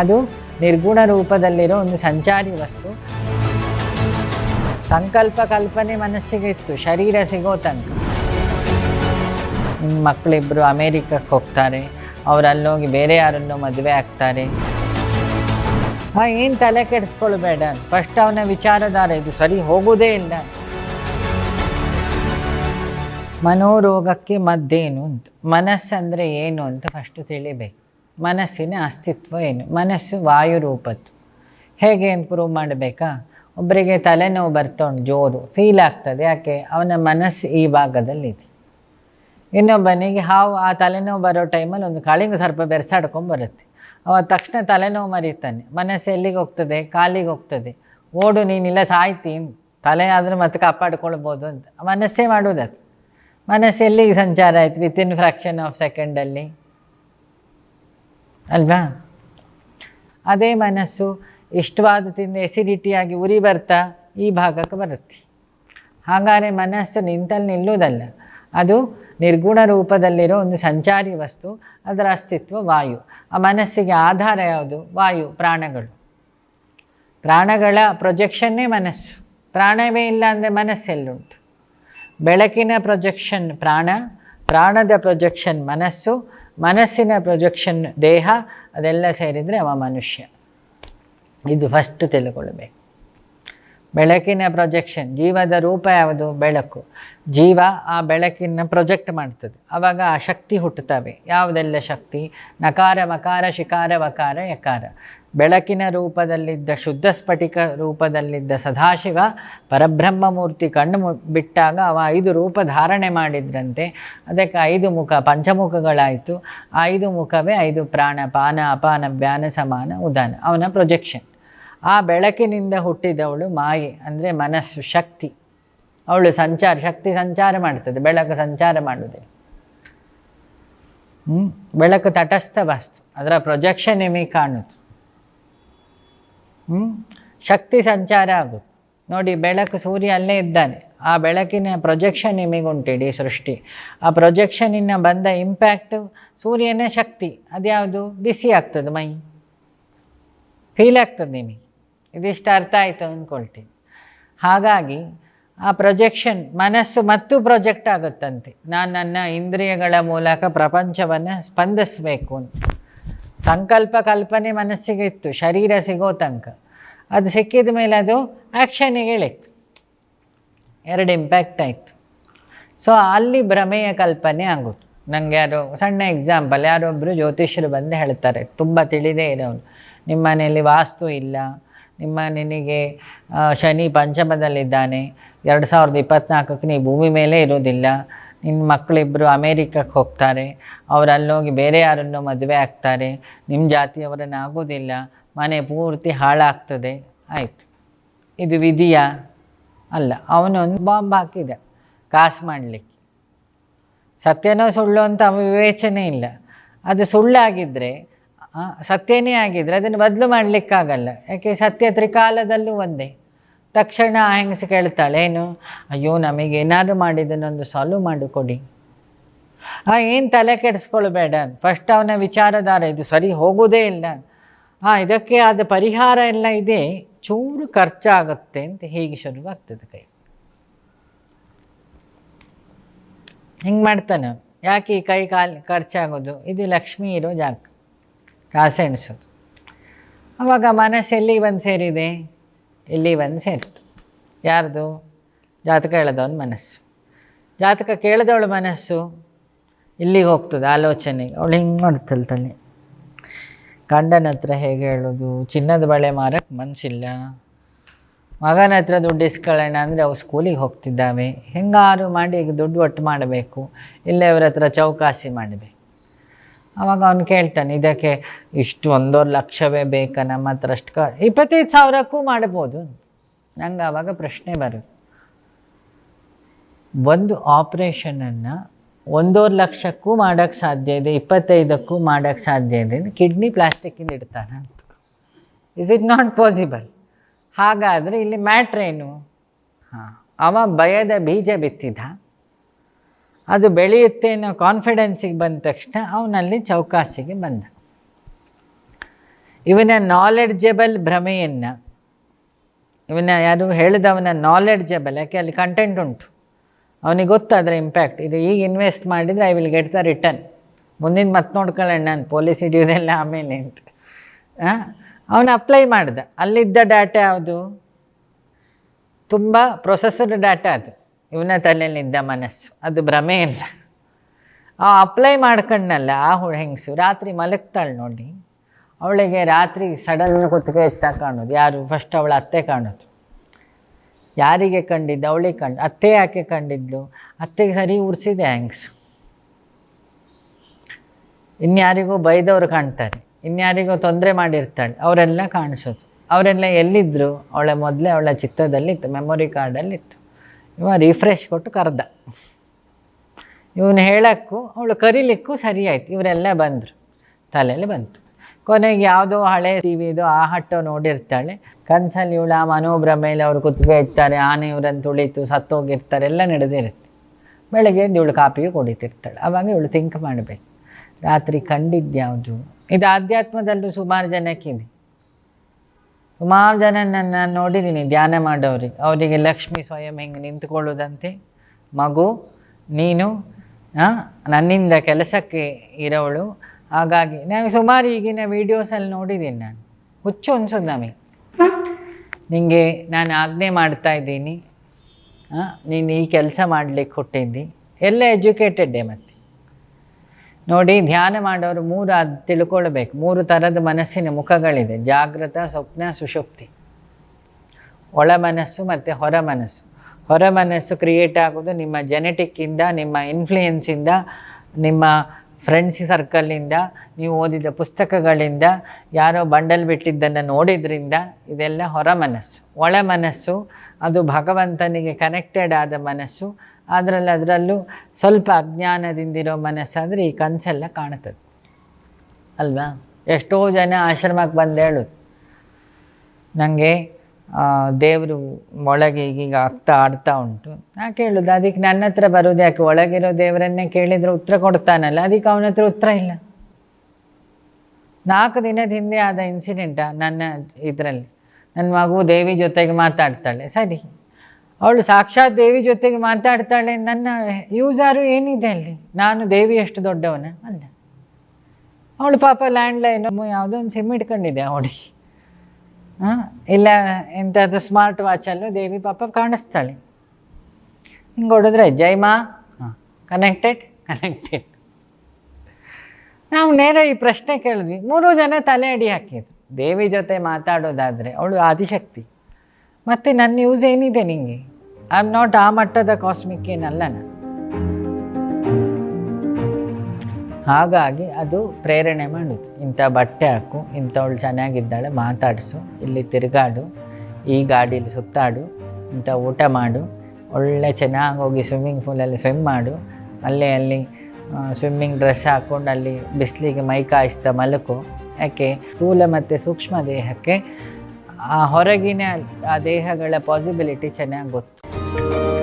ಅದು ನಿರ್ಗುಣ ರೂಪದಲ್ಲಿರೋ ಒಂದು ಸಂಚಾರಿ ವಸ್ತು. ಸಂಕಲ್ಪ ಕಲ್ಪನೆ ಮನಸ್ಸಿಗೆ ಇತ್ತು, ಶರೀರ ಸಿಗೋ ತನಕ. ನಿಮ್ಮ ಮಕ್ಕಳಿಬ್ಬರು ಅಮೇರಿಕಕ್ಕೆ ಹೋಗ್ತಾರೆ ಅವ್ರು ಅಲ್ಲೋಗಿ ಬೇರೆ ಯಾರನ್ನೋ ಮದುವೆ ಆಗ್ತಾರೆ. ಹಾ, ಏನು ತಲೆ ಕೆಡಿಸ್ಕೊಳ್ಬೇಡ. ಫಸ್ಟ್ ಅವನ ವಿಚಾರಧಾರೆ, ಇದು ಸರಿ ಹೋಗೋದೇ ಇಲ್ಲ. ಮನೋರೋಗಕ್ಕೆ ಮದ್ದೇನು ಅಂತ ಮನಸ್ಸಂದರೆ ಏನು ಅಂತ ಫಸ್ಟು ತಿಳಿಬೇಕು. ಮನಸ್ಸಿನ ಅಸ್ತಿತ್ವ ಏನು? ಮನಸ್ಸು ವಾಯು ರೂಪದ್ದು. ಹೇಗೆ ಇಂಪ್ರೂವ್ ಪ್ರೂವ್ ಮಾಡಬೇಕಾ? ಒಬ್ಬರಿಗೆ ತಲೆನೋವು ಬರ್ತೊಂಡು ಜೋರು ಫೀಲ್ ಆಗ್ತದೆ, ಯಾಕೆ? ಅವನ ಮನಸ್ಸು ಈ ಭಾಗದಲ್ಲಿದೆ. ಇನ್ನೊಬ್ಬನಿಗೆ ಹಾವು, ಆ ತಲೆನೋವು ಬರೋ ಟೈಮಲ್ಲಿ ಒಂದು ಕಾಳಿಂಗ ಸರ್ಪ ಬೆರೆಸಾಡ್ಕೊಂಬರುತ್ತೆ ಅವ ತಕ್ಷಣ ತಲೆನೋವು ಮರೀತಾನೆ. ಮನಸ್ಸು ಎಲ್ಲಿಗೆ ಹೋಗ್ತದೆ? ಕಾಲಿಗೆ ಹೋಗ್ತದೆ. ಓಡು, ನೀನಿಲ್ಲ, ಸಾಯ್ತಿ. ತಲೆ ಆದರೆ ಮತ್ತೆ ಕಾಪಾಡ್ಕೊಳ್ಬೋದು ಅಂತ. ಮನಸ್ಸೇ ಮಾಡೋದದು ಮನಸ್ಸು ಎಲ್ಲಿಗೆ ಸಂಚಾರ ಆಯ್ತು? ವಿತಿನ್ ಫ್ರ್ಯಾಕ್ಷನ್ ಆಫ್ ಸೆಕೆಂಡಲ್ಲಿ ಅಲ್ವಾ? ಅದೇ ಮನಸ್ಸು ಇಷ್ಟವಾದ ತಿಂದು ಎಸಿಡಿಟಿಯಾಗಿ ಉರಿ ಬರ್ತಾ ಈ ಭಾಗಕ್ಕೆ ಬರುತ್ತೆ. ಹಾಗಾದರೆ ಮನಸ್ಸು ನಿಂತಲ್ಲಿ ನಿಲ್ಲುವುದಲ್ಲ, ಅದು ನಿರ್ಗುಣ ರೂಪದಲ್ಲಿರೋ ಒಂದು ಸಂಚಾರಿ ವಸ್ತು, ಅದರ ಅಸ್ತಿತ್ವ ವಾಯು. ಆ ಮನಸ್ಸಿಗೆ ಆಧಾರ ಯಾವುದು? ವಾಯು, ಪ್ರಾಣಗಳು. ಪ್ರಾಣಗಳ ಪ್ರೊಜೆಕ್ಷನ್ನೇ ಮನಸ್ಸು. ಪ್ರಾಣವೇ ಇಲ್ಲ ಅಂದರೆ ಮನಸ್ಸೆಲ್ಲುಂಟು. ಬೆಳಕಿನ ಪ್ರೊಜೆಕ್ಷನ್ ಪ್ರಾಣ, ಪ್ರಾಣದ ಪ್ರೊಜೆಕ್ಷನ್ ಮನಸ್ಸು ಮನಸ್ಸಿನ ಪ್ರೊಜೆಕ್ಷನ್ ದೇಹ, ಅದೆಲ್ಲ ಸೇರಿದರೆ ಅವ ಮನುಷ್ಯ. ಇದು ಫಸ್ಟ್ ತಿಳ್ಕೊಳ್ಬೇಕು. ಬೆಳಕಿನ ಪ್ರೊಜೆಕ್ಷನ್ ಜೀವದ ರೂಪ ಯಾವುದು? ಬೆಳಕು. ಜೀವ ಆ ಬೆಳಕಿನ ಪ್ರೊಜೆಕ್ಟ್ ಮಾಡ್ತದೆ. ಆವಾಗ ಆ ಶಕ್ತಿ ಹುಟ್ಟುತ್ತವೆ. ಯಾವುದೆಲ್ಲ ಶಕ್ತಿ? ನಕಾರ, ಮಕಾರ, ಶಿಕಾರ, ವಕಾರ, ಯಕಾರ. ಬೆಳಕಿನ ರೂಪದಲ್ಲಿದ್ದ ಶುದ್ಧ ಸ್ಫಟಿಕ ರೂಪದಲ್ಲಿದ್ದ ಸದಾಶಿವ ಪರಬ್ರಹ್ಮ ಮೂರ್ತಿ ಕಣ್ಣು ಬಿಟ್ಟಾಗ ಅವ ಐದು ರೂಪ ಧಾರಣೆ ಮಾಡಿದ್ರಂತೆ. ಅದಕ್ಕೆ ಐದು ಮುಖ, ಪಂಚಮುಖಗಳಾಯಿತು. ಐದು ಮುಖವೇ ಐದು ಪ್ರಾಣ, ಪಾನ, ಅಪಾನ ವ್ಯಾನ ಸಮಾನ, ಉದಾನ, ಅವನ ಪ್ರೊಜೆಕ್ಷನ್ ಆ ಬೆಳಕಿನಿಂದ ಹುಟ್ಟಿದವಳು ಮಾಯೆ, ಅಂದರೆ ಮನಸ್ಸು, ಶಕ್ತಿ. ಅವಳು ಸಂಚಾರ, ಶಕ್ತಿ ಸಂಚಾರ ಮಾಡ್ತದೆ, ಬೆಳಕು ಸಂಚಾರ ಮಾಡುವುದಿಲ್ಲ. ಬೆಳಕು ತಟಸ್ಥ ವಸ್ತು ಅದರ ಪ್ರೊಜೆಕ್ಷನ್ ನಿಮಗೆ ಕಾಣುತ್ತೆ ಶಕ್ತಿ ಸಂಚಾರ ಆಗುತ್ತೆ. ನೋಡಿ, ಬೆಳಕು ಸೂರ್ಯ ಅಲ್ಲೇ ಇದ್ದಾನೆ. ಆ ಬೆಳಕಿನ ಪ್ರೊಜೆಕ್ಷನ್ ನಿಮಗುಂಟು ಇಡೀ ಸೃಷ್ಟಿ. ಆ ಪ್ರೊಜೆಕ್ಷನಿಂದ ಬಂದ ಇಂಪ್ಯಾಕ್ಟ್ ಸೂರ್ಯನ ಶಕ್ತಿ. ಅದ್ಯಾವುದು? ಬಿಸಿ ಆಗ್ತದೆ ಮೈ. ಫೀಲ್ ಆಗ್ತದೆ ನಿಮಗೆ. ಇದಿಷ್ಟು ಅರ್ಥ ಆಯಿತು ಅಂದ್ಕೊಳ್ತೀನಿ. ಹಾಗಾಗಿ ಆ ಪ್ರೊಜೆಕ್ಷನ್ ಮನಸ್ಸು ಮತ್ತು ಪ್ರೊಜೆಕ್ಟ್ ಆಗುತ್ತಂತೆ. ನಾನು ನನ್ನ ಇಂದ್ರಿಯಗಳ ಮೂಲಕ ಪ್ರಪಂಚವನ್ನು ಸ್ಪಂದಿಸಬೇಕು ಅಂತ. ಸಂಕಲ್ಪ ಕಲ್ಪನೆ ಮನಸ್ಸಿಗೆ ಇತ್ತು, ಶರೀರ ಸಿಗೋ ತನಕ. ಅದು ಸಿಕ್ಕಿದ ಮೇಲೆ ಅದು ಆ್ಯಕ್ಷನಿಗೆ ಇಳಿತು ಎರಡು ಇಂಪ್ಯಾಕ್ಟ್ ಆಯಿತು. ಸೊ ಅಲ್ಲಿ ಭ್ರಮೆಯ ಕಲ್ಪನೆ ಆಗುತ್ತೆ ನನಗೆ ಯಾರು ಸಣ್ಣ ಎಕ್ಸಾಂಪಲ್ ಯಾರೊಬ್ಬರು ಜ್ಯೋತಿಷ್ಯರು ಬಂದು ಹೇಳ್ತಾರೆ, ತುಂಬ ತಿಳಿದೇ ಇರೋನು ನಿಮ್ಮ ಮನೆಯಲ್ಲಿ ವಾಸ್ತು ಇಲ್ಲ. ನಿಮ್ಮ ನಿನಗೆ ಶನಿ ಪಂಚಮದಲ್ಲಿದ್ದಾನೆ. ಎರಡು ಸಾವಿರದ ಇಪ್ಪತ್ತ್ನಾಲ್ಕಕ್ಕೆ ನೀವು ಭೂಮಿ ಮೇಲೆ ಇರೋದಿಲ್ಲ. ನಿನ್ನ ಮಕ್ಕಳಿಬ್ಬರು ಅಮೇರಿಕಕ್ಕೆ ಹೋಗ್ತಾರೆ ಅವ್ರು ಅಲ್ಲೋಗಿ ಬೇರೆ ಯಾರನ್ನೋ ಮದುವೆ ಆಗ್ತಾರೆ ನಿಮ್ಮ ಜಾತಿಯವರನ್ನು ಆಗೋದಿಲ್ಲ, ಮನೆ ಪೂರ್ತಿ ಹಾಳಾಗ್ತದೆ. ಆಯಿತು. ಇದು ವಿಧಿಯಾ? ಅಲ್ಲ, ಅವನೊಂದು ಬಾಂಬ್ ಹಾಕಿದ, ಕಾಸು ಮಾಡಲಿಕ್ಕೆ. ಸತ್ಯನೋ ಸುಳ್ಳು ಅಂತ ವಿವೇಚನೆ ಇಲ್ಲ. ಅದು ಸುಳ್ಳಾಗಿದ್ದರೆ ಸತ್ಯನೇ ಆಗಿದ್ದರೆ ಅದನ್ನು ಬದಲು ಮಾಡಲಿಕ್ಕಾಗಲ್ಲ. ಯಾಕೆ, ಸತ್ಯ ತ್ರಿಕಾಲದಲ್ಲೂ ಒಂದೇ. ತಕ್ಷಣ ಆ ಹೆಂಗಸು ಕೇಳ್ತಾಳೆ, ಏನು? ಅಯ್ಯೋ, ನಮಗೆ ಏನಾದರೂ ಮಾಡಿದ್ದನ್ನೊಂದು ಸಾಲ್ವ್ ಮಾಡಿಕೊಡಿ. ಹಾಂ ಏನು ತಲೆ ಕೆಡಿಸ್ಕೊಳ್ಬೇಡ ಫಸ್ಟ್ ಅವನ ವಿಚಾರಧಾರ, ಇದು ಸರಿ ಹೋಗೋದೇ ಇಲ್ಲ ಹಾಂ ಇದಕ್ಕೆ ಆದ ಪರಿಹಾರ ಎಲ್ಲ ಇದೆ. ಚೂರು ಖರ್ಚಾಗುತ್ತೆ ಅಂತ ಹೀಗೆ ಶುರುವಾಗ್ತದೆ ಕೈ. ಹಿಂಗೆ ಮಾಡ್ತಾನೆ ಯಾಕೆ ಈ ಕೈ ಕಾಲು ಖರ್ಚಾಗೋದು? ಇದು ಲಕ್ಷ್ಮಿ ಇರೋ ಜಾಗ. ಕಾಸೆಣಿಸೋದು ಅವಾಗ ಮನಸ್ಸೆಲ್ಲಿ ಬಂದು ಸೇರಿದೆ? ಇಲ್ಲಿ ಒಂದು ಸೇರಿತು ಯಾರ್ದು? ಜಾತಕ ಹೇಳದವನ ಮನಸ್ಸು. ಜಾತಕ ಕೇಳಿದವಳ ಮನಸ್ಸು ಇಲ್ಲಿಗೆ ಹೋಗ್ತದೆ ಆಲೋಚನೆಗೆ ಅವಳು ಹಿಂಗೆ ಮಾಡ್ತಾಳೆ ತಲೆ. ಗಂಡನ ಹತ್ರ ಹೇಗೆ ಹೇಳೋದು? ಚಿನ್ನದ ಬಳೆ ಮಾರಕ್ಕೆ ಮನಸ್ಸಿಲ್ಲ ಮಗನ ಹತ್ರ ದುಡ್ಡು ಇಸ್ಕೊಳ್ಳೋಣ ಅಂದರೆ ಅವು ಸ್ಕೂಲಿಗೆ ಹೋಗ್ತಿದ್ದಾವೆ. ಹೆಂಗಾರು ಮಾಡಿ ಈಗ ದುಡ್ಡು ಒಟ್ಟು ಮಾಡಬೇಕು. ಇಲ್ಲೇ ಅವ್ರ ಹತ್ರ ಚೌಕಾಸಿ ಮಾಡಬೇಕು. ಅವಾಗ ಅವ್ನು ಕೇಳ್ತಾನೆ, ಇದಕ್ಕೆ ಇಷ್ಟು ಒಂದೂವರೆ ಲಕ್ಷವೇ ಬೇಕಾ? ನಮ್ಮ ಹತ್ರ ಅಷ್ಟು ಕ ಇಪ್ಪತ್ತೈದು ಸಾವಿರಕ್ಕೂ ಮಾಡ್ಬೋದು ನಂಗೆ ಆವಾಗ ಪ್ರಶ್ನೆ ಬರುತ್ತೆ. ಒಂದು ಆಪ್ರೇಷನನ್ನು ಒಂದೂವರೆ ಲಕ್ಷಕ್ಕೂ ಮಾಡೋಕ್ಕೆ ಸಾಧ್ಯ ಇದೆ, ಇಪ್ಪತ್ತೈದಕ್ಕೂ ಮಾಡೋಕ್ಕೆ ಸಾಧ್ಯ ಇದೆ ಕಿಡ್ನಿ ಪ್ಲಾಸ್ಟಿಕ್ಕಿಂದ ಅಂತ. ಇಸ್ ಇಟ್ ನಾಟ್ ಪಾಸಿಬಲ್ ಹಾಗಾದರೆ ಇಲ್ಲಿ ಮ್ಯಾಟ್ರ್ ಏನು? ಹಾಂ, ಅವ ಭಯದ ಬೀಜ ಬಿತ್ತಿದ. ಅದು ಬೆಳೆಯುತ್ತೆ ಅನ್ನೋ ಕಾನ್ಫಿಡೆನ್ಸಿಗೆ ಬಂದ ತಕ್ಷಣ ಅವನಲ್ಲಿ ಚೌಕಾಸಿಗೆ ಬಂದ. ಇವನ ನಾಲೆಡ್ಜಬಲ್ ಭ್ರಮೆಯನ್ನು, ಇವನ ಯಾರು ಹೇಳಿದವನ ನಾಲೆಡ್ಜಬಲ್ ಯಾಕೆ ಅಲ್ಲಿ ಕಂಟೆಂಟ್ ಉಂಟು. ಅವನಿಗೆ ಗೊತ್ತಾದರೆ ಇಂಪ್ಯಾಕ್ಟ್ ಇದು ಈಗ ಇನ್ವೆಸ್ಟ್ ಮಾಡಿದರೆ I will get the return ಮುಂದಿನ ಮತ್ತೆ ನೋಡ್ಕೊಳ್ಳೋಣ ನಾನು ಪೊಲೀಸ್ ಹಿಡಿಯೋದೆಲ್ಲ ಆಮೇಲೆ ಅಂತ. ಅವನು ಅಪ್ಲೈ ಮಾಡ್ದ. ಅಲ್ಲಿದ್ದ ಡಾಟಾ ಯಾವುದು? ತುಂಬ ಪ್ರೊಸೆಸ್ಡ್ ಡಾಟಾ ಅದು. ಇವನ ತಲೆಯಲ್ಲಿದ್ದ ಮನಸ್ಸು. ಅದು ಭ್ರಮೆ ಇಲ್ಲ. ಆ ಅಪ್ಲೈ ಮಾಡ್ಕೊಂಡಲ್ಲ ಆ ಹುಳ ಹೆಂಗಸು, ರಾತ್ರಿ ಮಲಗ್ತಾಳೆ ನೋಡಿ. ಅವಳಿಗೆ ರಾತ್ರಿ ಸಡನ್ ಕುತ್ತಿಗೆ ಎತ್ತ ಕಾಣೋದು. ಯಾರು? ಫಸ್ಟ್ ಅವಳ ಅತ್ತೆ ಕಾಣೋದು. ಯಾರಿಗೆ ಕಂಡಿದ್ದು? ಅವಳಿಗೆ ಕಂಡು, ಅತ್ತೆ ಯಾಕೆ ಕಂಡಿದ್ಲು? ಅತ್ತೆಗೆ ಸರಿ ಉರ್ಸಿದೆ ಹೆಂಗ್ಸು. ಇನ್ಯಾರಿಗೂ ಬೈದವರು ಕಾಣ್ತಾರೆ. ಇನ್ಯಾರಿಗೂ ತೊಂದರೆ ಮಾಡಿರ್ತಾಳೆ. ಅವರೆಲ್ಲ ಕಾಣಿಸೋದು. ಅವರೆಲ್ಲ ಎಲ್ಲಿದ್ದರು ಅವಳ ಮೊದಲೇ ಅವಳ ಚಿತ್ತದಲ್ಲಿತ್ತು ಮೆಮೊರಿ ಕಾರ್ಡಲ್ಲಿತ್ತು ಇವ ರಿಫ್ರೆಶ್ ಕೊಟ್ಟು ಕರೆದ. ಇವನು ಹೇಳೋಕ್ಕೂ, ಅವಳು ಕರೀಲಿಕ್ಕೂ ಸರಿ ಇವರೆಲ್ಲ ಬಂದರು. ತಲೆಯಲ್ಲಿ ಬಂತು. ಕೊನೆಗೆ ಯಾವುದೋ ಹಳೆ ಟಿ ವಿದು ಆ ಹಟ್ಟೋ ನೋಡಿರ್ತಾಳೆ. ಕನ್ಸಲ್ಲಿ ಇವಳು ಆ ಮನೋಭ್ರಮೆಯಲ್ಲಿ ಅವರು ಕುತ್ತಿಗೆ ಇರ್ತಾರೆ, ಆನೆ ಇವರನ್ನು ತುಳಿತು, ಸತ್ತೋಗಿರ್ತಾರೆ, ಎಲ್ಲ ನಡೆದಿರುತ್ತೆ. ಬೆಳಗ್ಗೆ ಇವಳು ಕಾಪಿಯು ಕುಡಿತಿರ್ತಾಳೆ. ಆವಾಗ ಇವಳು ಥಿಂಕ್ ಮಾಡಬೇಕು. ರಾತ್ರಿ ಕಂಡಿದ್ಯಾವುದು ಇದು ಆಧ್ಯಾತ್ಮದಲ್ಲೂ ಸುಮಾರು ಜನಕ್ಕಿದೆ. ಸುಮಾರು ಜನ ನಾನು ನೋಡಿದ್ದೀನಿ ಧ್ಯಾನ ಮಾಡೋರಿಗೆ ಅವರಿಗೆ ಲಕ್ಷ್ಮಿ ಸ್ವಯಂ ಹೆಂಗೆ ನಿಂತ್ಕೊಳ್ಳೋದಂತೆ. ಮಗು, ನೀನು ನನ್ನಿಂದ ಕೆಲಸಕ್ಕೆ ಇರೋವಳು ಹಾಗಾಗಿ ನಾನು ಸುಮಾರು ಈಗಿನ ವೀಡಿಯೋಸಲ್ಲಿ ನೋಡಿದ್ದೀನಿ ನಾನು. ಹುಚ್ಚು ಅನ್ಸೋದು ನಮಗೆ. ನಿಮಗೆ ನಾನು ಆಜ್ಞೆ ಮಾಡ್ತಾ ಇದ್ದೀನಿ. ನೀನು ಈ ಕೆಲಸ ಮಾಡಲಿಕ್ಕೆ ಕೊಟ್ಟಿದ್ದಿ. ಎಲ್ಲ ಎಜುಕೇಟೆಡ್ಡೆ ಮತ್ತು. ನೋಡಿ, ಧ್ಯಾನ ಮಾಡೋರು ಮೂರು ಅದು ತಿಳ್ಕೊಳ್ಬೇಕು. ಮೂರು ಥರದ ಮನಸ್ಸಿನ ಮುಖಗಳಿದೆ. ಜಾಗೃತ ಸ್ವಪ್ನ ಸುಷುಪ್ತಿ ಒಳ ಮನಸ್ಸು ಮತ್ತು ಹೊರ ಮನಸ್ಸು. ಹೊರ ಮನಸ್ಸು ಕ್ರಿಯೇಟ್ ಆಗೋದು ನಿಮ್ಮ ಜೆನೆಟಿಕ್ಕಿಂದ ನಿಮ್ಮ ಇನ್ಫ್ಲೂಯೆನ್ಸಿಂದ ನಿಮ್ಮ ಫ್ರೆಂಡ್ಸ್ ಸರ್ಕಲಿಂದ ನೀವು ಓದಿದ ಪುಸ್ತಕಗಳಿಂದ, ಯಾರೋ ಬಂಡಲ್ ಬಿಟ್ಟಿದ್ದನ್ನು ನೋಡಿದ್ರಿಂದ ಇದೆಲ್ಲ ಹೊರ ಮನಸ್ಸು. ಒಳ ಮನಸ್ಸು, ಅದು ಭಗವಂತನಿಗೆ ಕನೆಕ್ಟೆಡ್ ಆದ ಮನಸ್ಸು ಅದರಲ್ಲಿ ಅದರಲ್ಲೂ ಸ್ವಲ್ಪ ಅಜ್ಞಾನದಿಂದಿರೋ ಮನಸ್ಸಾದರೆ ಈ ಕನಸೆಲ್ಲ ಕಾಣುತ್ತದೆ. ಅಲ್ವಾ? ಎಷ್ಟೋ ಜನ ಆಶ್ರಮಕ್ಕೆ ಬಂದು ಹೇಳೋದು ನನಗೆ ದೇವರು ಒಳಗೆ ಈಗೀಗ ಆಗ್ತಾ ಆಡ್ತಾ ಉಂಟು. ನಾ ಕೇಳೋದು ಅದಕ್ಕೆ ನನ್ನ ಹತ್ರ ಬರೋದು ಯಾಕೆ? ಒಳಗಿರೋ ದೇವರನ್ನೇ ಕೇಳಿದರೆ ಉತ್ತರ ಕೊಡ್ತಾನಲ್ಲ ಅದಕ್ಕೆ ಅವನ ಹತ್ರ ಉತ್ತರ ಇಲ್ಲ. ನಾಲ್ಕು ದಿನದ ಹಿಂದೆ ಆದ ಇನ್ಸಿಡೆಂಟ ನನ್ನ ಇದರಲ್ಲಿ. ನನ್ನ ಮಗು ದೇವಿ ಜೊತೆಗೆ ಮಾತಾಡ್ತಾಳೆ, ಸರಿ. ಅವಳು ಸಾಕ್ಷಾತ್ ದೇವಿ ಜೊತೆಗೆ ಮಾತಾಡ್ತಾಳೆ. ನನ್ನ ಯೂಸಾರು ಏನಿದೆ ಅಲ್ಲಿ? ನಾನು ದೇವಿ ಎಷ್ಟು ದೊಡ್ಡವನ? ಅಲ್ಲ. ಅವಳು ಪಾಪ ಲ್ಯಾಂಡ್ಲೈನ್ ಯಾವುದೋ ಒಂದು ಸಿಮ್ ಇಟ್ಕೊಂಡಿದ್ದೆ ಅವಳಿಗೆ. ಹಾಂ ಇಲ್ಲ ಎಂಥದ್ದು ಸ್ಮಾರ್ಟ್ ವಾಚಲ್ಲೂ ದೇವಿ ಪಾಪ ಕಾಣಿಸ್ತಾಳೆ. ಹಿಂಗೆ ಹೊಡೆದ್ರೆ ಜೈ ಮಾ. ಹಾಂ. ಕನೆಕ್ಟೆಡ್ ಕನೆಕ್ಟೆಡ್ ನಾವು ನೇರ ಈ ಪ್ರಶ್ನೆ ಕೇಳಿದ್ವಿ. ಮೂರು ಜನ ತಲೆ ಅಡಿ ಹಾಕಿದ್ರು. ದೇವಿ ಜೊತೆ ಮಾತಾಡೋದಾದರೆ ಅವಳು ಆದಿಶಕ್ತಿ. ಮತ್ತು ನನ್ನ ಯೂಸ್ ಏನಿದೆ ನಿಂಗೆ? ಐ ಆಮ್ ನಾಟ್ ಆ ಮಟ್ಟದ ಕಾಸ್ಮಿಕ್ ಏನಲ್ಲ ನಾನು. ಹಾಗಾಗಿ ಅದು ಪ್ರೇರಣೆ ಮಾಡುದು. ಇಂಥ ಬಟ್ಟೆ ಹಾಕು, ಇಂಥವಳು ಚೆನ್ನಾಗಿದ್ದಾಳೆ, ಮಾತಾಡಿಸು, ಇಲ್ಲಿ ತಿರುಗಾಡು, ಈ ಗಾಡೀಲಿ ಸುತ್ತಾಡು, ಇಂಥ ಊಟ ಮಾಡು, ಒಳ್ಳೆ ಚೆನ್ನಾಗಿ ಹೋಗಿ ಸ್ವಿಮ್ಮಿಂಗ್ ಪೂಲಲ್ಲಿ ಸ್ವಿಮ್ ಮಾಡು, ಅಲ್ಲೇ ಅಲ್ಲಿ ಸ್ವಿಮ್ಮಿಂಗ್ ಡ್ರೆಸ್ ಹಾಕ್ಕೊಂಡು ಅಲ್ಲಿ ಬಿಸಿಲಿಗೆ ಮೈ ಕಾಯಿಸ್ತಾ ಮಲಕು ಯಾಕೆ? ಸ್ಥೂಲ ಮತ್ತು ಸೂಕ್ಷ್ಮ ದೇಹಕ್ಕೆ ಆ ಹೊರಗಿನ ಆ ದೇಹಗಳ ಪಾಸಿಬಿಲಿಟಿ ಚೆನ್ನಾಗಿ ಗೊತ್ತು. Thank you.